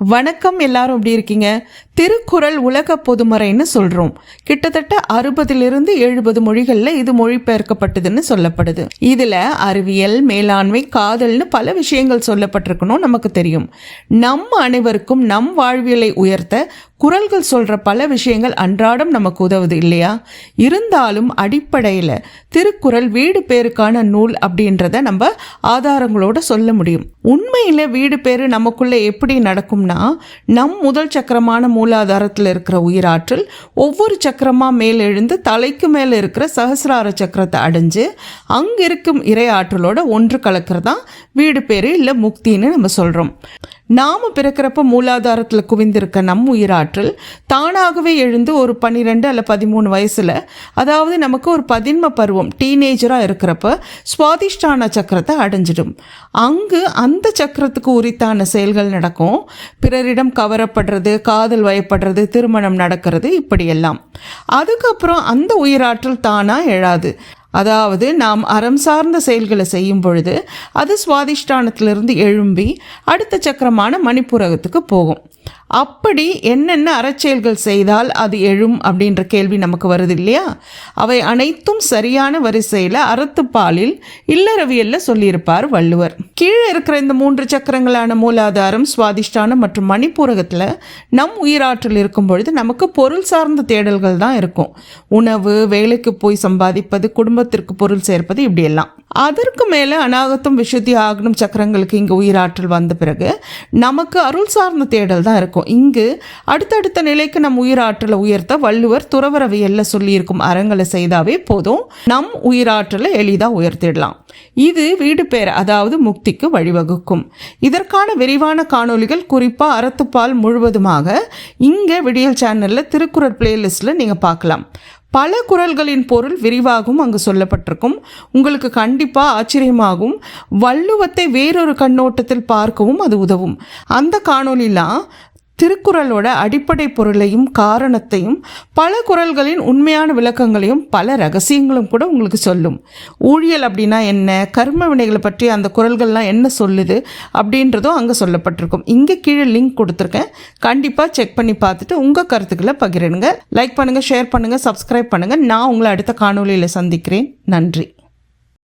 வணக்கம் எல்லாரும் எப்படி இருக்கீங்க? திருக்குறள் உலக பொதுமறைன்னு சொல்றோம். கிட்டத்தட்ட அறுபதிலிருந்து எழுபது மொழிகளில் இது மொழிபெயர்க்கப்பட்டதுன்னு சொல்லப்படுது. இதுல அறிவியல் மேலாண்மை காதல்னு பல விஷயங்கள் சொல்லப்பட்டிருக்கணும் நமக்கு தெரியும். நம் அனைவருக்கும் நம் வாழ்வியலை உயர்த்த குரல்கள் சொல்கிற பல விஷயங்கள் அன்றாடம் நமக்கு உதவுது இல்லையா? இருந்தாலும் அடிப்படையில் திருக்குறள் வீடு பேருக்கான நூல் அப்படின்றத நம்ம ஆதாரங்களோட சொல்ல முடியும். உண்மையில் வீடு பேர் நமக்குள்ளே எப்படி நடக்கும்னா நம் முதல் சக்கரமான மூலாதாரத்தில் இருக்கிற உயிராற்றல் ஒவ்வொரு சக்கரமாக மேல் எழுந்து தலைக்கு மேலே இருக்கிற சகசிரார சக்கரத்தை அடைஞ்சு அங்கிருக்கும் இறை ஆற்றலோட ஒன்று கலக்கிறதான் வீடு பேர் இல்லை முக்தின்னு நம்ம சொல்கிறோம் நாம பிறக்கிறப்ப மூலாதாரத்தில் குவிந்திருக்க நம் உயிராற்றல் தானாகவே எழுந்து ஒரு பன்னிரெண்டு அல்ல பதிமூணு வயசில் அதாவது நமக்கு ஒரு பதின்ம பருவம் டீனேஜராக இருக்கிறப்ப சுவாதிஷ்டான சக்கரத்தை அடைஞ்சிடும். அங்கு அந்த சக்கரத்துக்கு உரித்தான செயல்கள் நடக்கும். பிறரிடம் கவரப்படுறது காதல் வயப்படுறது திருமணம் நடக்கிறது இப்படியெல்லாம். அதுக்கப்புறம் அந்த உயிராற்றல் தானாக எழாது. அதாவது நாம் அறம் சார்ந்த செயல்களை செய்யும் பொழுது அது சுவாதிஷ்டானத்திலிருந்து எழும்பி அடுத்த சக்கரமான மணிப்புரகத்துக்கு போகும். அப்படி என்னென்ன அறச்செயல்கள் செய்தால் அது எழும் அப்படின்ற கேள்வி நமக்கு வருது இல்லையா? அவை அனைத்தும் சரியான வரிசையில் அறத்துப்பாலில் இல்லறவியல்ல சொல்லியிருப்பார் வள்ளுவர். கீழே இருக்கிற இந்த மூன்று சக்கரங்களான மூலாதாரம் சுவாதிஷ்டானம் மற்றும் மணிப்பூரகத்தில் நம் உயிராற்றல் இருக்கும் பொழுது நமக்கு பொருள் சார்ந்த தேடல்கள் தான் இருக்கும். உணவு வேலைக்கு போய் சம்பாதிப்பது குடும்பத்திற்கு பொருள் சேர்ப்பது இப்படியெல்லாம். அதற்கு மேலே அநாகத்தம் விஷுத்தி ஆகணும் சக்கரங்களுக்கு இங்கே உயிராற்றல் வந்த பிறகு நமக்கு அருள் சார்ந்த தேடல் தான் இருக்கும். இங்கு அடுத்தடுத்த நிலைக்கு நம் உயிராற்றலை உயர்த்த வள்ளுவர் துறவரவியல்ல சொல்லியிருக்கும் அறங்களை செய்தாவே போதும். நம் உயிராற்றலை எளிதாக உயர்த்திடலாம். இது வீடு பேர் அதாவது முக்திக்கு வழிவகுக்கும். இதற்கான விரிவான காணொளிகள் குறிப்பாக அறத்துப்பால் முழுவதுமாக இங்கே விடியல் சேனலில் திருக்குறள் பிளேலிஸ்ட்டில் நீங்கள் பார்க்கலாம். பல குரல்களின் பொருள் விரிவாகவும் அங்கு சொல்லப்பட்டிருக்கும். உங்களுக்கு கண்டிப்பாக ஆச்சரியமாகும். வள்ளுவத்தை வேறொரு கண்ணோட்டத்தில் பார்க்கவும் அது உதவும். அந்த காணொலிலாம் திருக்குறளோட அடிப்படை பொருளையும் காரணத்தையும் பல குறள்களின் உண்மையான விளக்கங்களையும் பல ரகசியங்களும் கூட உங்களுக்கு சொல்லும். ஊழியல் அப்படின்னா என்ன? கர்ம வினைகளை பற்றி அந்த குறள்கள்லாம் என்ன சொல்லுது? அப்படின்றதும் அங்கே சொல்லப்பட்டிருக்கும். இங்கே கீழே லிங்க் கொடுத்துருக்கேன். கண்டிப்பாக செக் பண்ணி பார்த்துட்டு உங்கள் கருத்துக்களை பகிரணுங்க லைக் பண்ணுங்கள் ஷேர் பண்ணுங்கள் சப்ஸ்கிரைப் பண்ணுங்கள் நான் உங்களை அடுத்த காணொலியில் சந்திக்கிறேன். நன்றி.